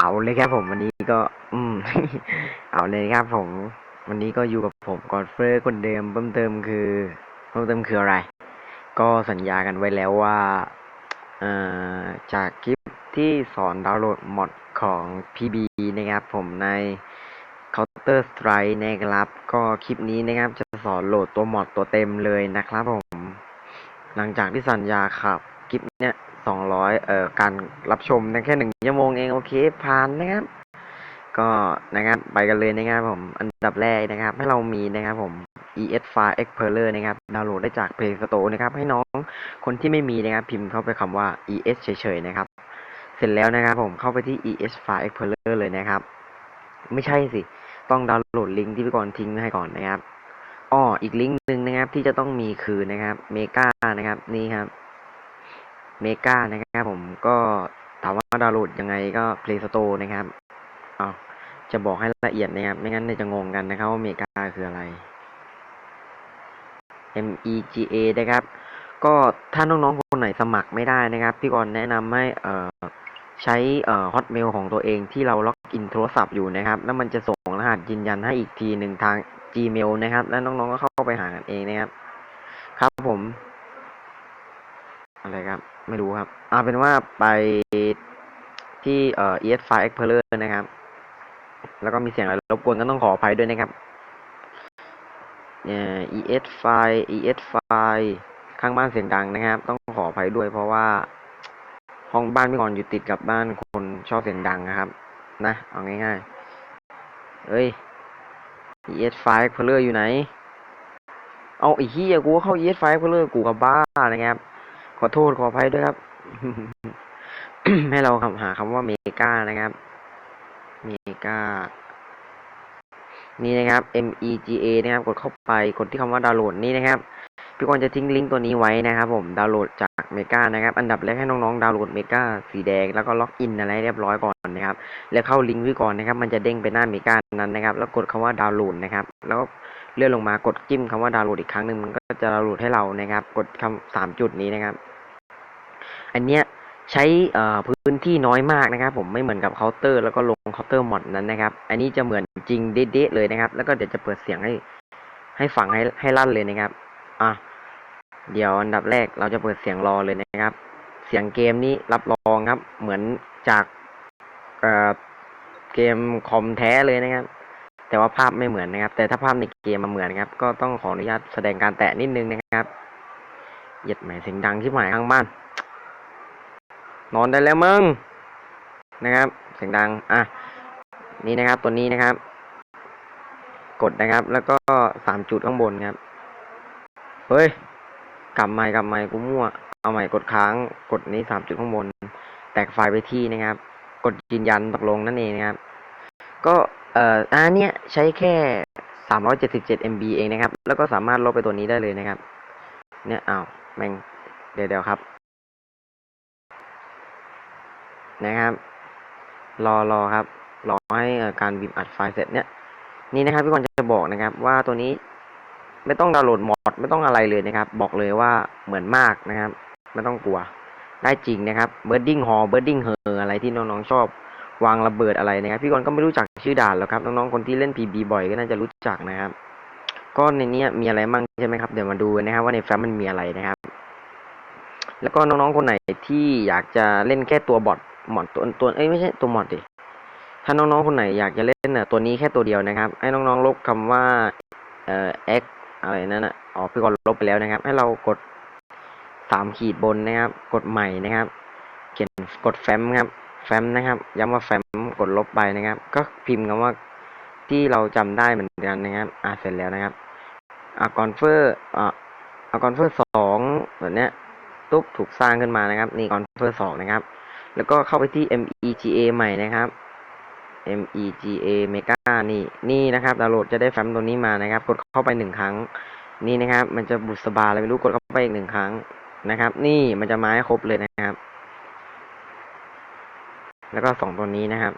เอาเลยครับผมวันนี้ก็ อืม เอาเลยครับผม วันนี้ก็อยู่กับผมกอดเฟอร์คนเดิมเพิ่มเติมคือเพิ่มเติมคืออะไร ก็สัญญากันไว้แล้วว่าเอ่อจากคลิปที่สอนดาวน์โหลดมอดของ PB นะครับผมใน Counter Strike นะครับ ก็คลิปนี้นะครับจะสอนโหลดตัวมอดตัวเต็มเลยนะครับผม หลังจากที่สัญญาครับคลิปเนี้ย สองร้อยเอ่อ การรับชมแค่หนึ่งชั่วโมงเองโอเคผ่านนะครับ ก็นะครับไปกันเลยนะครับผม อันดับแรกนะครับ ให้เรามีนะครับผม ES File Explorer นะครับ ดาวน์โหลดได้จาก Play Store นะครับ ให้น้องคนที่ไม่มีนะครับ พิมพ์เข้าไปคำว่า ES เฉยๆนะครับ เสร็จแล้วนะครับผมเข้าไปที่ ES File Explorer เลยนะครับ ไม่ใช่สิ ต้องดาวน์โหลดลิงก์ที่พี่กรณ์ทิ้งให้ก่อนนะครับอ้ออีกลิงก์หนึ่งนะครับที่จะต้องมีคือนะครับเมกานะครับนี่ครับ เมกานะครับผมก็ถามว่าดาวน์โหลดยังไงก็ Play Store นะครับอ้าจะบอกให้ละเอียดนะครับ ไม่งั้นจะงงกันนะครับว่าเมกาคืออะไร M E G A นะครับ ก็ถ้าน้องๆคนไหนสมัครไม่ได้นะครับ พี่กรณ์แนะนำให้เอ่อใช้เอ่อ Hotmail ของตัวเองที่เราล็อกอินโทรศัพท์อยู่นะครับ แล้วมันจะส่งรหัสยืนยันให้อีกทีหนึ่งทาง Gmail นะครับ แล้วน้องๆก็เข้าไปหากันเองนะครับ ครับผม อะไรครับไม่รู้ครับเอาเป็นว่าไปที่เอ่อ ES File Explorer นะครับ แล้วก็มีเสียงอะไรรบกวนก็ต้องขออภัยด้วยนะครับเนี่ย ES File ES File ข้างบ้านเสียงดังนะครับ ต้องขออภัยด้วยเพราะว่า ห้องบ้านพี่กรณ์อยู่ติดกับบ้านคนชอบเสียงดังนะครับ นะเอาง่ายๆเอ้ย ES File Explorer อยู่ไหน เอาไอ้เหี้ยกูเข้า ES File Explorer กูกับบ้านะครับ ขอโทษขออภัยด้วยครับ ให้เราคำหาคำว่าเมกานะครับ เมกานี่นะครับ M E G A นะครับ กดเข้าไปกดที่คำว่าดาวน์โหลดนี่นะครับพี่กรจะทิ้งลิงก์ตัวนี้ไว้นะครับ ผมดาวน์โหลดจากเมกานะครับ อันดับแรกให้น้องๆดาวน์โหลดเมกาสีแดงแล้วก็ล็อกอินอะไรเรียบร้อยก่อนนะครับ แล้วเข้าลิงก์พี่กรณ์นะครับ มันจะเด้งไปหน้าเมกานั้นนะครับ แล้วกดคำว่าดาวน์โหลดนะครับ แล้ว เลื่อนลงมากดจิ้มคำว่าดาวน์โหลดอีกครั้งหนึ่งมันก็จะดาวน์โหลดให้เรานะครับ กดคำสามจุดนี้นะครับ อันเนี้ยใช้พื้นที่น้อยมากนะครับ ผมไม่เหมือนกับเคาน์เตอร์แล้วก็ลงเคาน์เตอร์มอดนั้นนะครับ อันนี้จะเหมือนจริงเด๊ะๆเลยนะครับ แล้วก็เดี๋ยวจะเปิดเสียงให้ ให้ฟังให้ให้ลั่นเลยนะครับ อะเดี๋ยวอันดับแรกเราจะเปิดเสียงรอเลยนะครับ เสียงเกมนี้รับรองครับ เหมือนจากเกมคอมแท้เลยนะครับ แต่ว่าภาพไม่เหมือนนะครับ แต่ถ้าภาพในเกมมาเหมือนครับ ก็ต้องขออนุญาตแสดงการแตะนิดนึงนะครับเหยียดแหมเสียงดังที่หมายข้างบ้าน นอนได้แล้วมึงนะครับ เสียงดังอะนี่นะครับตัวนี้นะครับ กดนะครับ แล้วก็สามจุดข้างบนครับเฮ้ยกลับใหม่กลับใหม่กูมั่ว เอาใหม่กดค้าง กดนี้สามจุดข้างบน แตกไฟล์ไปที่นะครับ กดยืนยันตกลงนั่นเองนะครับ ก็ อ่ออันเนี้ยใช้แค่สามร้อยเจ็ดสิบเจ็ด MB เองนะครับ แล้วก็สามารถลบไปตัวนี้ได้เลยนะครับ เนี่ยอ้าวแม่งเดี๋ยวเดี๋ยวครับ นะครับ รอรอครับ รอให้การบีบอัดไฟล์เสร็จเนี่ย นี่นะครับพี่กรจะบอกนะครับ ว่าตัวนี้ไม่ต้องดาวน์โหลดมอดไม่ต้องอะไรเลยนะครับ บอกเลยว่าเหมือนมากนะครับ ไม่ต้องกลัว ได้จริงนะครับเบิร์ดดิ้งฮอเบิร์ดดิ้งเฮออะไรที่น้องๆชอบ วางระเบิดอะไรนะครับ พี่กรณ์ก็ไม่รู้จักชื่อด่านหรอกครับ น้องๆ คนที่เล่น PB บ่อยก็น่าจะรู้จักนะครับ ก็ในนี้มีอะไรมั่งใช่ไหมครับ เดี๋ยวมาดูนะครับว่าในแฟ้มมันมีอะไรนะครับ แล้วก็น้องๆ คนไหนที่อยากจะเล่นแค่ตัวบอทมอดตัวตัวเอ้ยไม่ใช่ตัวหมอดดิถ้าน้องๆ คนไหนอยากจะเล่นน่ะตัวนี้แค่ตัวเดียวนะครับ ให้น้องๆ ลบคำว่าเอ่อ x อะไรนั่นน่ะอ๋อพี่กรณ์ลบไปแล้วนะครับ ให้เรากดสามขีดบนนะครับ กดใหม่นะครับ เขียนกดแฟ้มครับ แฟ้มนะครับย้ำว่าแฟ้มกดลบไปนะครับ ก็พิมพ์คำว่าที่เราจำได้เหมือนกันนะครับอ่าเสร็จแล้วนะครับอ่ากอนเฟอร์อ่าอากอนเฟอร์สองแบบเนี้ยตุ๊บถูกสร้างขึ้นมานะครับ นี่กอนเฟอร์สองนะครับ แล้วก็เข้าไปที่ MEGA ใหม่นะครับ MEGA Mega นี่นี่นะครับดาวน์โหลดจะได้แฟ้มตัวนี้มานะครับ กดเข้าไปหนึ่งครั้ง นี่นะครับ มันจะบุษบาอะไรไม่รู้กดเข้าไปอีกหนึ่งครั้งนะครับ นี่มันจะมาให้ครบเลยนะครับ แล้วก็สองตัวนี้นะครับ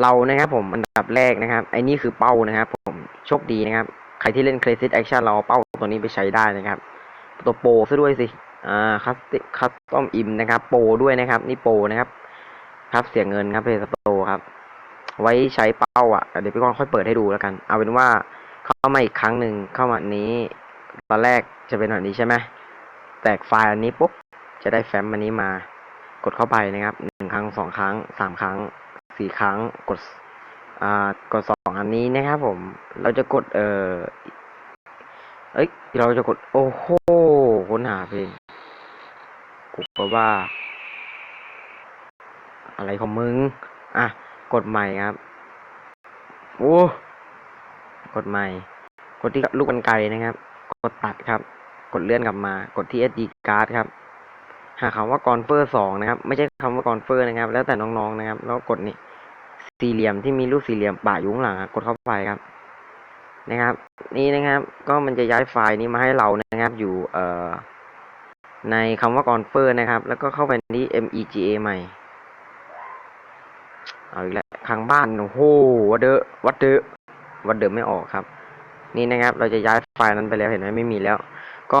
เรานะครับผมอันดับแรกนะครับไอ้นี่คือเป้านะครับ ผมโชคดีนะครับ ใครที่เล่น Crazy Action เราเอาเป้าตัวนี้ไปใช้ได้นะครับ ตัวโปรซะด้วยสิอ่าคัสคัสตอมอิมนะครับ โปรด้วยนะครับ นี่โปรนะครับ ครับเสียเงินครับเพย์สโตครับ ไว้ใช้เป้าอะเดี๋ยวพี่ก้อนค่อยเปิดให้ดูแล้วกัน เอาเป็นว่าเข้ามาอีกครั้งหนึ่งเข้ามานี้ ตอนแรกจะเป็นแบบนี้ใช่ไหมแตกไฟล์อันนี้ปุ๊บจะได้แฟ้มอันนี้มา กดเข้าไปนะครับหนึ่งครั้งสองครั้งสามครั้งสี่ครั้งกดอ่ากดสองอันนี้นะครับผม เราจะกดเอ่อเอ้ยเราจะกด โอ้โหค้นหาเพลงกูก็ว่า อะไรของมึง อะ กดใหม่ครับโอ้กดใหม่ กดที่ลูกกันไกรนะครับ กดตัดครับ กดเลื่อนกลับมา กดที่ SD card ครับ หาคำว่ากอนเฟอร์สองนะครับ ไม่ใช่คำว่ากอนเฟอร์นะครับ แล้วแต่น้องๆนะครับ แล้วกดนี่สี่เหลี่ยมที่มีรูปสี่เหลี่ยมปะอยู่ข้างหลังกดเข้าไปครับ นะครับ นี่นะครับ ก็มันจะย้ายไฟล์นี้มาให้เรานะครับ อยู่เอ่อในคำว่า confer นะครับ แล้วก็เข้าไปที่ mega ใหม่เอาอีกแล้วข้างบ้านโอ้โหวัดเดอวัดเดอวัดเดอไม่ออกครับ นี่นะครับ เราจะย้ายไฟล์นั้นไปแล้วเห็นไหมไม่มีแล้ว ก็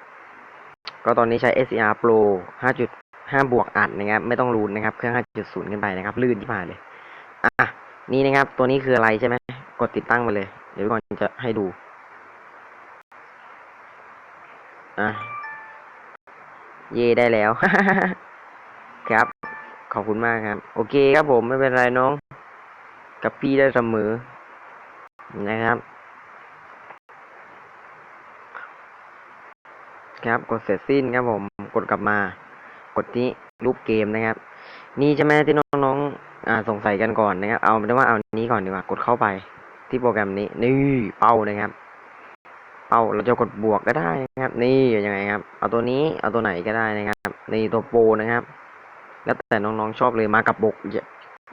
ก็ตอนนี้ใช้ SCR Pro 5.5 บวกอัดนะครับ ไม่ต้องรูนนะครับ เครื่อง 5.0 ขึ้นไปนะครับ ลื่นที่ผ่านเลย อะ นี่นะครับ ตัวนี้คืออะไรใช่ไหม กดติดตั้งไปเลย เดี๋ยวก่อนจะให้ดู อะ เย่ได้แล้ว ครับ ขอบคุณมากครับ โอเคครับผม ไม่เป็นไรน้อง กับพี่ได้เสมอ นะครับ ครับ กดเสร็จสิ้นครับผม กดกลับมา กดที่รูปเกมนะครับ นี่ใช่ไหมที่น้องๆอ่าสงสัยกันก่อนนะครับ เอาเป็นว่าเอานี้ก่อนดีกว่า กดเข้าไป ที่โปรแกรมนี้ นี่เป้านะครับ เป้าเราจะกดบวกก็ได้นะครับ นี่ยังไงครับ เอาตัวนี้ เอาตัวไหนก็ได้นะครับ นี่ตัวโปรนะครับ แล้วแต่น้องๆชอบเลย มากับบก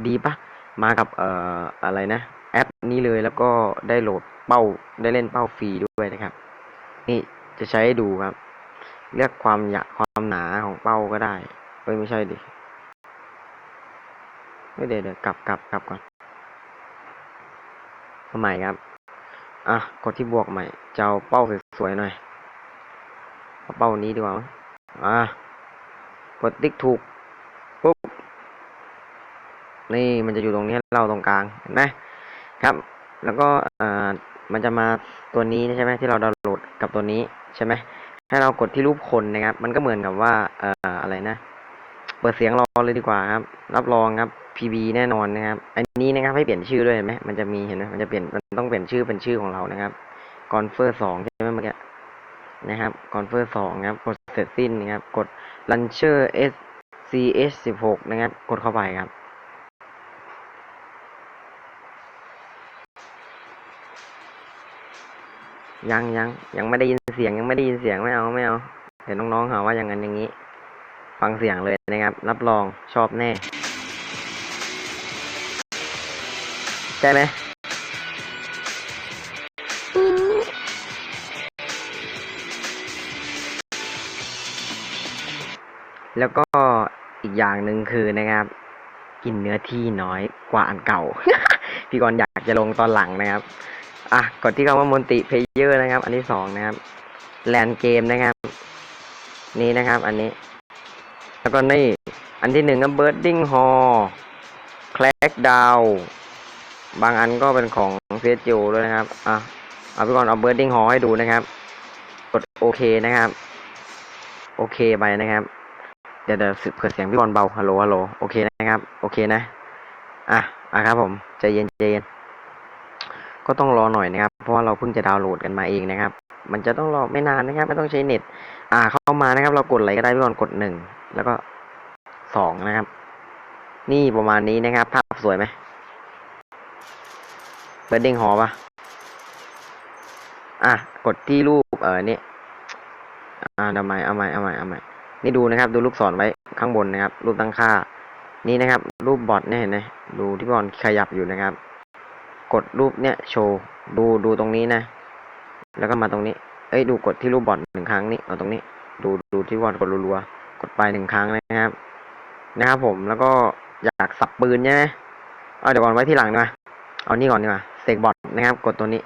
ดีปะมากับเอ่ออะไรนะ แอปนี้เลยแล้วก็ได้โหลดเป้าได้เล่นเป้าฟรีด้วยนะครับ นี่จะใช้ดูครับ เลือกความหยาความหนาของเป้าก็ได้เอ้ยไม่ใช่ดิไม่เดี๋ยวเดี๋ยวกลับกลับกลับก่อนทำไมครับ อะ กดที่บวกใหม่ เจะเอาเป้าสวยๆหน่อยเอาเป้านี้ดีกว่ามั้งอะ กดติ๊กถูก ปุ๊บ นี่มันจะอยู่ตรงนี้เราตรงกลางเห็นไหมครับ แล้วก็อ่ามันจะมาตัวนี้ใช่ไหมที่เราดาวน์โหลดกับตัวนี้ใช่ไหม ให้เรากดที่รูปคนนะครับ มันก็เหมือนกับว่าเอ่ออะไรนะ เปิดเสียงรอเลยดีกว่าครับ รับรองครับ PB แน่นอนนะครับ อันนี้นะครับให้เปลี่ยนชื่อด้วยเห็นไหมมันจะมีเห็นไหมมันจะเปลี่ยน มันต้องเปลี่ยนชื่อเป็นชื่อของเรานะครับ c o n f e r สองใช่ไหมเมื่อกี้นะครับ c o n f e r สองครับ กดเสร็จสิ้นนะครับ กด launcher SCH สิบหกนะครับ กดเข้าไปครับยังยังยังไม่ได้ยิน สียงยังไม่ได้ยินเสียงไม่เอาไม่เอาเดี๋ยวน้องๆหาว่าอย่างนั้นอย่างนี้ ฟังเสียงเลยนะครับ รับรองชอบแน่ใช่ไหมแล้วก็อีกอย่างหนึ่งคือนะครับ กินเนื้อที่น้อยกว่าอันเก่า พี่กรณ์อยากจะลงตอนหลังนะครับ อะกดที่คำว่ามนติเพเยอร์นะครับ อันที่สองนะครับ แลนเกมนะครับ นี่นะครับอันนี้ แล้วก็นี่ อันที่หนึ่งก็เบิร์ดดิ้งฮอแคลกดาวบางอันก็เป็นของเฟสจิด้วยนะครับ อะ เอาไปก่อนเอาเบิร์ดดิ้งฮอให้ดูนะครับ กดโอเคนะครับ โอเคไปนะครับ เดี๋ยวเดี๋ยวเผื่อเสียงพี่บอลเบา ฮัลโหล ฮัลโหล โอเคนะครับ โอเคนะ อะ อะครับผม ใจเย็นใจเย็น ก็ต้องรอหน่อยนะครับ เพราะว่าเราเพิ่งจะดาวน์โหลดกันมาเองนะครับ มันจะต้องรอไม่นานนะครับ ไม่ต้องใช้เน็ต อ่า เข้ามานะครับ เรากดอะไรก็ได้พี่บอลกดหนึ่งแล้วก็สองนะครับ นี่ประมาณนี้นะครับ ภาพสวยไหมเบิร์ดดิ้งหอปะอะ กดที่รูปเออเนี่ยอ่าทำไมเอาใหม่เอาใหม่เอาใหม่นี่ดูนะครับ ดูลูกศรไว้ข้างบนนะครับ รูปตั้งค่า นี่นะครับ รูปบอทเนี่ยเห็นไหมดูที่บอลขยับอยู่นะครับ กดรูปเนี่ยโชว์ ดูดูตรงนี้นะ แล้วก็มาตรงนี้ เอ้ยดูกดที่รูปบอทหนึ่งครั้งนี่เอาตรงนี้ ดูดูที่บอลกดรัวๆกดไปหนึ่งครั้งนะครับ นะครับผมแล้วก็อยากสับปืนใช่ไหมเอาเดี๋ยวก่อนไว้ที่หลังดีกว่าเอานี่ก่อนดีกว่าเสกบอทนะครับ กดตัวนี้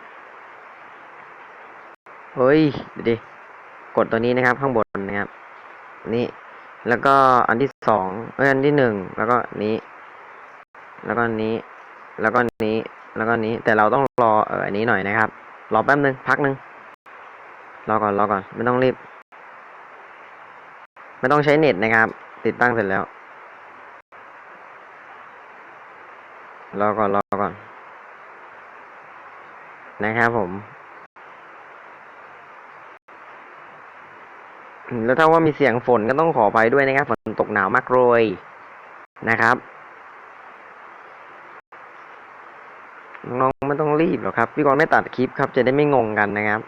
เฮ้ยเดี๋ยวดิกดตัวนี้นะครับ ข้างบนนะครับ นี่แล้วก็อันที่สองเอ้ยอันที่หนึ่งแล้วก็นี้ แล้วก็นี้ แล้วก็นี้ แล้วก็นี้ แต่เราต้องรอเอออันนี้หน่อยนะครับ รอแป๊บนึง พักนึง รอก่อน รอก่อน ไม่ต้องรีบ ไม่ต้องใช้เน็ตนะครับ ติดตั้งเสร็จแล้ว รอก่อน รอก่อน นะครับผม แล้วถ้าว่ามีเสียงฝนก็ต้องขอไปด้วยนะครับ ฝนตกหนาวมากเลยนะครับ น้อง ไม่ต้องรีบหรอกครับ พี่กรณ์ไม่ตัดคลิปครับ จะได้ไม่งงกันนะครับ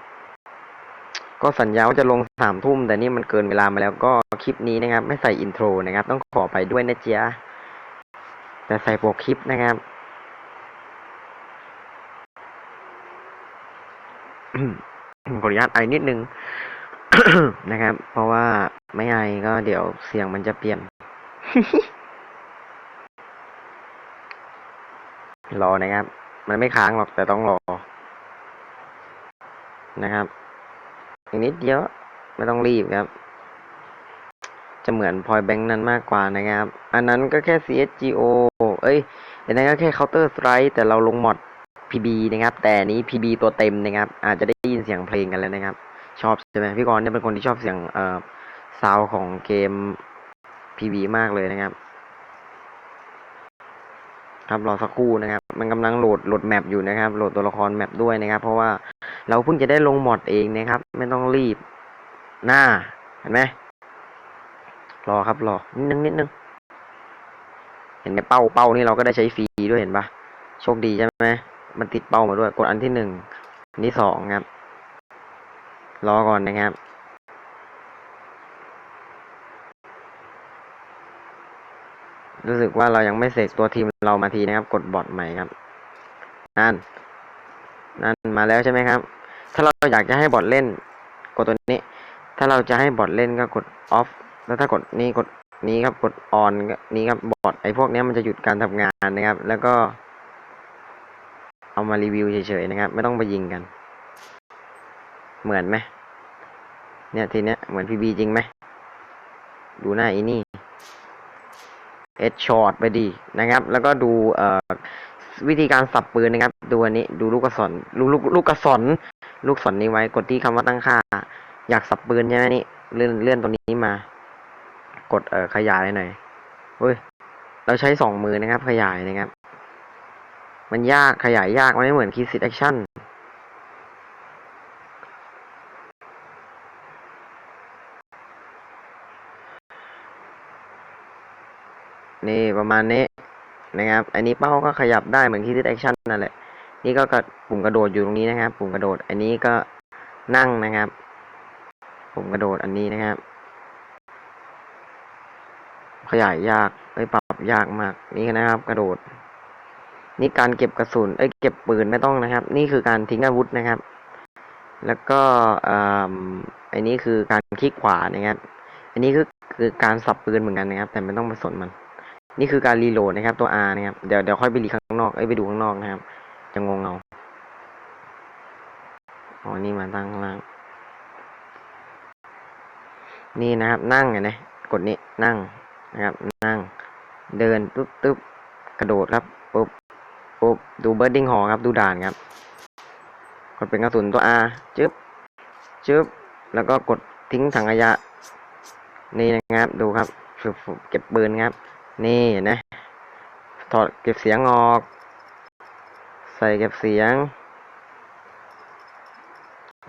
ก็สัญญาว่าจะลงสามทุ่มแต่นี่มันเกินเวลามาแล้วก็คลิปนี้นะครับ ไม่ใส่อินโทรนะครับ ต้องขอไปด้วยนะเจ๊ะแต่ใส่โปรคลิปนะครับขออนุญาตไอนิดนึงนะครับ เพราะว่าไม่ไอก็เดี๋ยวเสียงมันจะเปลี่ยน รอนะครับ มันไม่ค้างหรอกแต่ต้องรอ นะครับอีกนิดเดียวไม่ต้องรีบครับ จะเหมือนพอยแบงค์นั้นมากกว่านะครับ อันนั้นก็แค่ CSGO เอ้ยอันนั้นก็แค่ Counter Strike แต่เราลงมอด PB นะครับ แต่นนี้ PB ตัวเต็มนะครับ อาจจะได้ยินเสียงเพลงกันแล้วนะครับ ชอบใช่ไหมพี่กรณ์เนี่ยเป็นคนที่ชอบเสียงเอ่อซาวของเกม PB มากเลยนะครับ ครับรอสักครู่นะครับ มันกำลังโหลดโหลดแมปอยู่นะครับ โหลดตัวละครแมปด้วยนะครับ เพราะว่าเราเพิ่งจะได้ลงมอดเองนะครับ ไม่ต้องรีบหน้าเห็นไหมรอครับรอนิดนึงนิดนึงเห็นไหมเป้าเป้านี่เราก็ได้ใช้ฟรีด้วยเห็นปะโชคดีใช่ไหมมันติดเป้ามาด้วยกดอันที่หนึ่งอันที่สองครับ รอก่อนนะครับ รู้สึกว่าเรายังไม่เสร็จตัวทีมเรามาทีนะครับ กดบอทใหม่ครับ นั่น นั่นมาแล้วใช่ไหมครับ ถ้าเราอยากจะให้บอทเล่น กดตัวนี้ ถ้าเราจะให้บอทเล่นก็กด off แล้วถ้ากดนี้กดนี้ครับ กด on ก็นี้ครับ บอทไอ้พวกนี้มันจะหยุดการทำงานนะครับ แล้วก็ เอามารีวิวเฉยๆนะครับ ไม่ต้องไปยิงกัน เหมือนไหมเนี่ยทีเนี้ยเหมือนพีบีจริงไหม ดูหน้าอีนี่ เอชช็อตไปดีนะครับ แล้วก็ดูเอ่อวิธีการสับปืนนะครับ ดูอันนี้ดูลูกกระสอนลูกลูกลูกกระสอนลูกศรนี้ไว้กดที่คำว่าตั้งค่า อยากสับปืนใช่ไหมนี่เลื่อนเลื่อนตัวนี้มา กดเอ่อขยายหน่อยเฮ้ยเราใช้สองมือนะครับ ขยายนะครับ มันยากขยายยากมันไม่เหมือนคีย์ซิทแอคชั่น นี่ประมาณนี้นะครับ อันนี้เป้าก็ขยับได้เหมือนคีย์แอคชั่นนั่นแหละ นี่ก็กระปุ่มกระโดดอยู่ตรงนี้นะครับ ปุ่มกระโดด อันนี้ก็นั่งนะครับ ปุ่มกระโดดอันนี้นะครับ ขยายยากเอ้ยปรับยากมาก นี่นะครับ กระโดด นี่การเก็บกระสุน เอ้ย เก็บปืนไม่ต้องนะครับ นี่คือการทิ้งอาวุธนะครับ แล้วก็อ่าอันนี้คือการคลิกขวานะครับ อันนี้คือคือการสับปืนเหมือนกันนะครับ แต่ไม่ต้องไปสนมัน นี่คือการรีโหลดนะครับตัว R นะครับ เดี๋ยวเดี๋ยวค่อยไปรีข้างนอก เอ้ยไปดูข้างนอกนะครับ จะงงเอาอ๋อ นี่มาตั้งข้างล่าง นี่นะครับ นั่งเห็นไหมกดนี้นั่งนะครับ นั่ง เดินปุ๊บปุ๊บกระโดดครับปุ๊บปุ๊บดูเบิร์ดดิ้งหอครับ ดูด่านครับ กดเป็นกระสุนตัว R จึ๊บจึ๊บแล้วก็กดทิ้งถังขยะ นี่นะครับ ดูครับ เก็บปืนครับ นี่นะถอดเก็บเสียงออก ใส่เก็บเสียง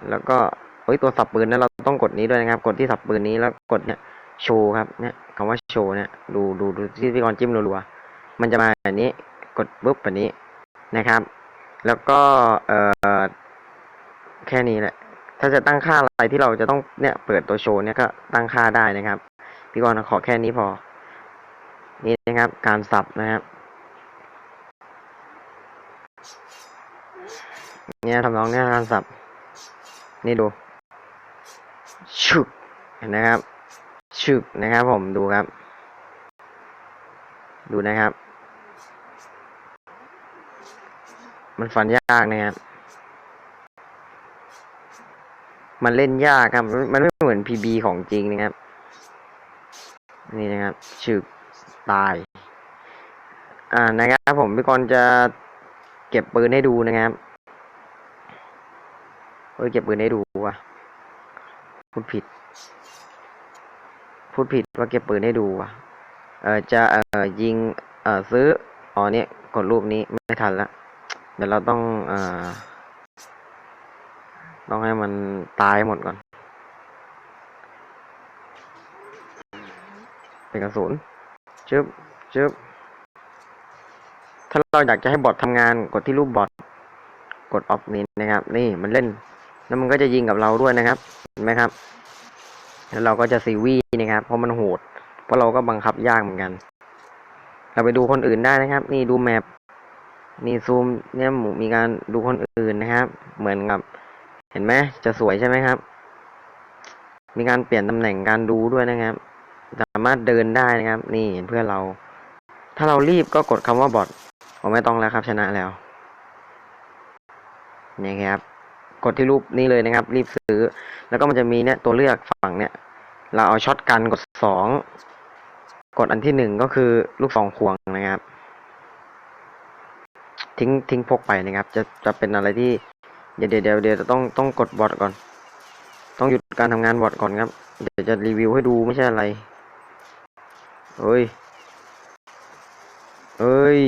แล้วก็เฮ้ยตัวสับปืนนั้นเราต้องกดนี้ด้วยนะครับ กดที่สับปืนนี้แล้วกดเนี่ยโชว์ครับเนี่ยคำว่าโชว์เนี่ยดูดูดูที่พี่กรจิ้มรัวๆมันจะมาแบบนี้ กดปุ๊บแบบนี้นะครับ แล้วก็เอ่อแค่นี้แหละ ถ้าจะตั้งค่าอะไรที่เราจะต้องเนี่ยเปิดตัวโชว์เนี่ยก็ตั้งค่าได้นะครับ พี่กรขอแค่นี้พอ นี่นะครับการสับนะครับเนี่ยทำนองเนี่ยการสับ นี่ดูชึกเห็นนะครับชึกนะครับ ผมดูครับ ดูนะครับ มันฟันยากนะครับมันเล่นยากครับ มันไม่เหมือนพีบีของจริงนะครับ นี่นะครับชึก ตาย อ่านะครับผมพี่กรณ์จะเก็บปืนให้ดูนะครับเฮ้ยเก็บปืนให้ดูว่ะพูดผิด พูดผิดว่าเก็บปืนให้ดูว่ะเออจะเออยิงเออซื้ออ๋อเนี่ยกดรูปนี้ไม่ทันละเดี๋ยวเราต้องเออต้องให้มันตายหมดก่อน เป็นกระสุน จึ๊บจึ๊บถ้าเราอยากจะให้บอททำงานกดที่รูปบอทกดออฟนี้นะครับ นี่มันเล่น แล้วมันก็จะยิงกับเราด้วยนะครับเห็นไหมครับ แล้วเราก็จะซีวีนะครับ เพราะมันโหด เพราะเราก็บังคับยากเหมือนกัน เราไปดูคนอื่นได้นะครับ นี่ดูแมปนี่ซูมเนี่ยมีการดูคนอื่นนะครับ เหมือนกับ เห็นไหมจะสวยใช่ไหมครับ มีการเปลี่ยนตำแหน่งการดูด้วยนะครับ สามารถเดินได้นะครับ นี่เพื่อนเรา ถ้าเรารีบก็กดคำว่าบอทผมไม่ต้องแล้วครับ ชนะแล้วนี่ครับ กดที่รูปนี้เลยนะครับ รีบซื้อ แล้วก็มันจะมีเนี่ยตัวเลือกฝั่งเนี่ย เราเอาช็อตกันกดสองกดอันที่หนึ่งก็คือลูกสองควงนะครับ ทิ้งทิ้งพกไปนะครับ จะจะเป็นอะไรที่ เดี๋ยวเดี๋ยวเดี๋ยวเดี๋ยวต้องต้องกดบอทก่อน ต้องหยุดการทำงานบอทก่อนครับ เดี๋ยวจะรีวิวให้ดูไม่ใช่อะไร เอ้ย เอ้ย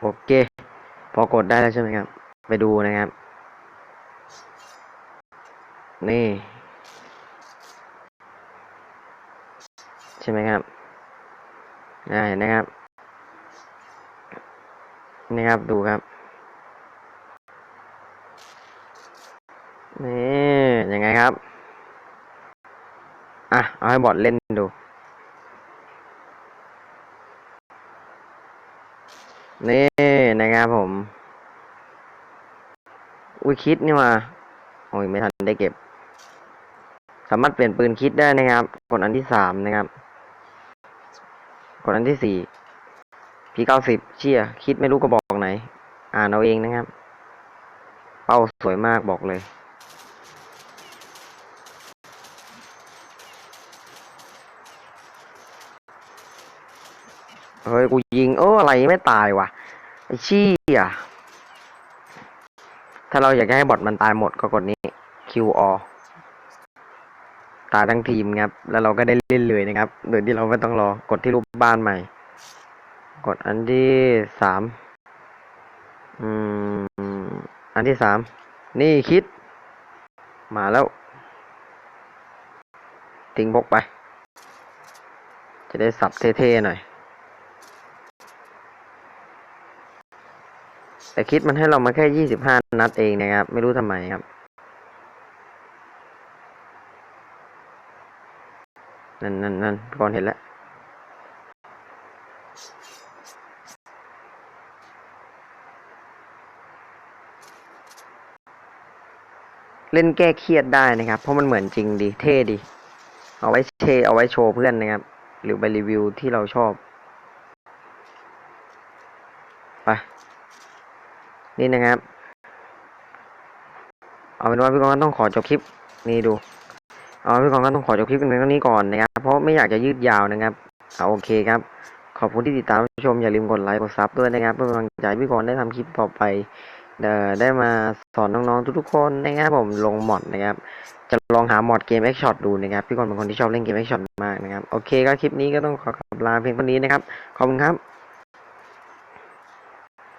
โอเค พอกดได้แล้วใช่ไหมครับ ไปดูนะครับ นี่ ใช่ไหมครับได้นะครับ นี่ครับ ดูครับนี่ยังไงครับ อะ เอาให้บอทเล่นดู นี่นะครับผม อุ้ยคิดนี่มาโอ้ยไม่ทันได้เก็บ สามารถเปลี่ยนปืนคิดได้นะครับ กดอันที่สามนะครับ กดอันที่สี่พีเก้าสิบเชี่ยคิดไม่รู้ก็บอกไหน อ่านเอาเองนะครับ เป้าสวยมากบอกเลย เฮ้ย กูยิง เอออะไรไม่ตายวะไอ้ชี้อะ ถ้าเราอยากให้บอทมันตายหมดก็กดนี้ QR ตายทั้งทีมครับ แล้วเราก็ได้เล่นเลยนะครับ โดยที่เราไม่ต้องรอกดที่รูปบ้านใหม่ กดอันที่สามอืม อันที่สาม นี่คิด มาแล้ว ทิ้งพกไป จะได้สับเท่ๆหน่อย แต่คิดมันให้เรามาแค่ยี่สิบห้านัดเองนะครับ ไม่รู้ทำไมครับนั่นนั่นนั่นก่อนเห็นแล้วเล่นแก้เครียดได้นะครับ เพราะมันเหมือนจริงดีเท่ดี เอาไว้เชเอาไว้โชว์เพื่อนนะครับ หรือไปรีวิวที่เราชอบ ไป นี่นะครับ เอาเป็นว่าพี่กองก็ต้องขอจบคลิปนี่ดู เอาพี่กองก็ต้องขอจบคลิปเพียงเท่านี้ก่อนนะครับ เพราะไม่อยากจะยืดยาวนะครับเอาโอเคครับ ขอบคุณที่ติดตามชมอย่าลืมกดไลค์กดซับด้วยนะครับ เพื่อเป็นกำลังใจพี่กรณ์ได้ทำคลิปต่อไปเอ่อได้มาสอนน้องๆทุกๆคนนะครับผมลงมอดนะครับ จะลองหามอดเกม X Shot ดูนะครับ พี่กรณ์เป็นคนที่ชอบเล่นเกม X Shot มากนะครับ โอเคก็คลิปนี้ก็ต้องขอกลับลาเพียงเท่านี้นะครับ ขอบคุณครับ